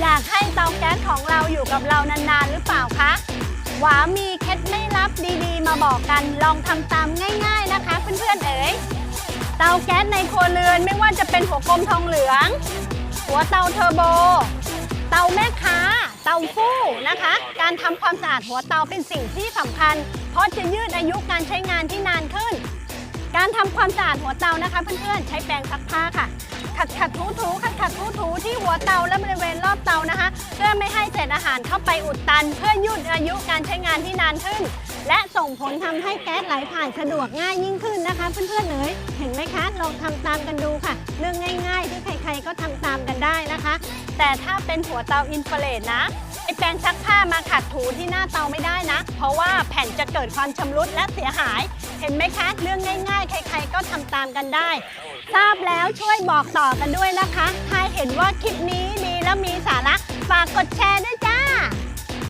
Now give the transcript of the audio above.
อยากให้เตาแก๊สของเราอยู่กับเรานานๆ หรือเปล่าคะ หวามีเคล็ดไม่ลับดีๆ มาบอกกัน ลองทำตามง่าย ๆนะคะ เพื่อนๆ เอ๋ย เตาแก๊สในครัวเรือนไม่ว่าจะเป็นหัวกลมทองเหลือง หัวเตาเทอร์โบ เตาแม่ค้า เตาฟู่นะคะ การทำความสะอาดหัวเตาเป็นสิ่งที่สำคัญ เพราะจะยืดอายุการใช้งานที่นานขึ้น การทำความสะอาดหัวเตานะคะ เพื่อนๆ ใช้แปรงซักผ้าค่ะ ขัดขัดถูถูขัดขัดถูถูที่หัวเตาและบริเวณรอบเตานะคะ เพื่อไม่ให้เศษอาหารเข้าไปอุดตัน เพื่อยืดอายุการใช้งานที่นานขึ้น และส่งผลทำให้แก๊สไหลผ่านสะดวกง่ายยิ่งขึ้นนะคะเพื่อนๆเอ๋ยเห็นไหมคะลองทำตามกันดูค่ะเรื่องง่าย ๆ ที่ใครๆก็ทำตามกันได้นะคะ แต่ถ้าเป็นหัวเตาอินฟลเรตนะ ไอแปรงซักผ้ามาขัดถูที่หน้าเตาไม่ได้นะ เพราะว่าแผ่นจะเกิดความชำรุดและเสียหาย เห็นไหมคะ เรื่องง่ายๆ ใครๆก็ทำตามกันได้ ทราบแล้วช่วยบอกต่อกันด้วยนะคะ ถ้าเห็นว่าคลิปนี้ดีและมีสาระฝากกดแชร์ด้วยจ้า